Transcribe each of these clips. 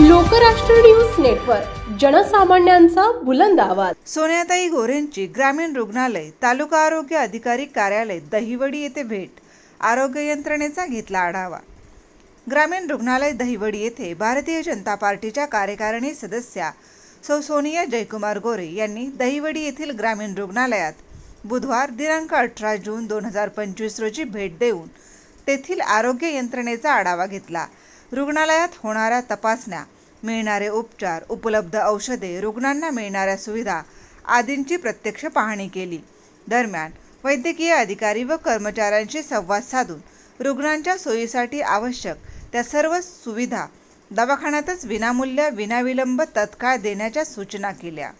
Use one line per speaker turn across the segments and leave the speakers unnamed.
Lokrashtra news network जनसामान्यांचा बुलंद आवाज.
सोन्याताई गोरेंची ग्रामीण रुग्णालय तालुका आरोग्य अधिकारी कार्यालय दहिवडी येथे भेट. आरोग्य यंत्रणेचा घेतला आढावा. ग्रामीण रुग्णालय दहिवडी येथे भारतीय जनता पार्टीच्या कार्यकारिणी सदस्या सौ सोनिया जयकुमार गोरे यांनी दहिवडी येथील ग्रामीण रुग्णालयात बुधवार दिनांक अठरा जून दोन हजार पंचवीस रोजी भेट देऊन तेथील आरोग्य यंत्रणेचा आढावा घेतला. रुग्णालयात होणाऱ्या तपासण्या मिळणारे उपचार उपलब्ध औषधे रुग्णांना मिळणाऱ्या सुविधा आदींची प्रत्यक्ष पाहणी केली. दरम्यान वैद्यकीय अधिकारी व कर्मचाऱ्यांशी संवाद साधून रुग्णांच्या सोयीसाठी आवश्यक त्या सर्व सुविधा दवाखान्यातच विनामूल्य विनाविलंब तत्काळ देण्याच्या सूचना केल्या.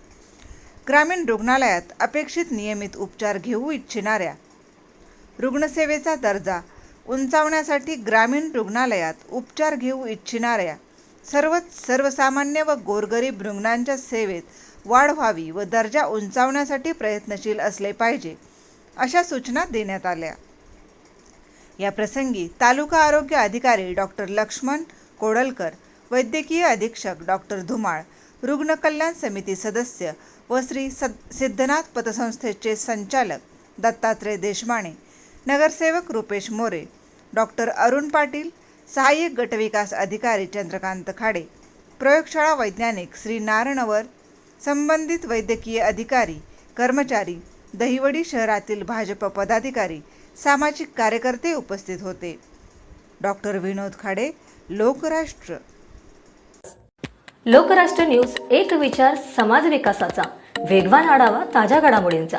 ग्रामीण रुग्णालयात अपेक्षित नियमित उपचार घेऊ इच्छिणाऱ्या रुग्णसेवेचा दर्जा उंचावण्यासाठी ग्रामीण रुग्णालयात उपचार घेऊ इच्छिणाऱ्या सर्वच सर्वसामान्य व गोरगरीब रुग्णांच्या सेवेत वाढ व्हावी व दर्जा उंचावण्यासाठी प्रयत्नशील असले पाहिजे अशा सूचना देण्यात आल्या. या प्रसंगी तालुका आरोग्य अधिकारी डॉक्टर लक्ष्मण कोडलकर वैद्यकीय अधीक्षक डॉक्टर धुमाळ रुग्ण कल्याण समिती सदस्य व श्री सद- सिद्धनाथ पतसंस्थेचे संचालक दत्तात्रय देशमाणे नगरसेवक रुपेश मोरे डॉक्टर अरुण पाटील सहाय्यक गटविकास अधिकारी चंद्रकांत खाडे प्रयोगशाळा वैज्ञानिक श्री नारणवर संबंधित वैद्यकीय अधिकारी कर्मचारी दहिवडी शहरातील भाजप पदाधिकारी सामाजिक कार्यकर्ते उपस्थित होते. डॉक्टर विनोद खाडे लोकराष्ट्र.
लोकराष्ट्र न्यूज एक विचार समाज विकासाचा. वेगवान आढावा ताज्या घडामोडींचा.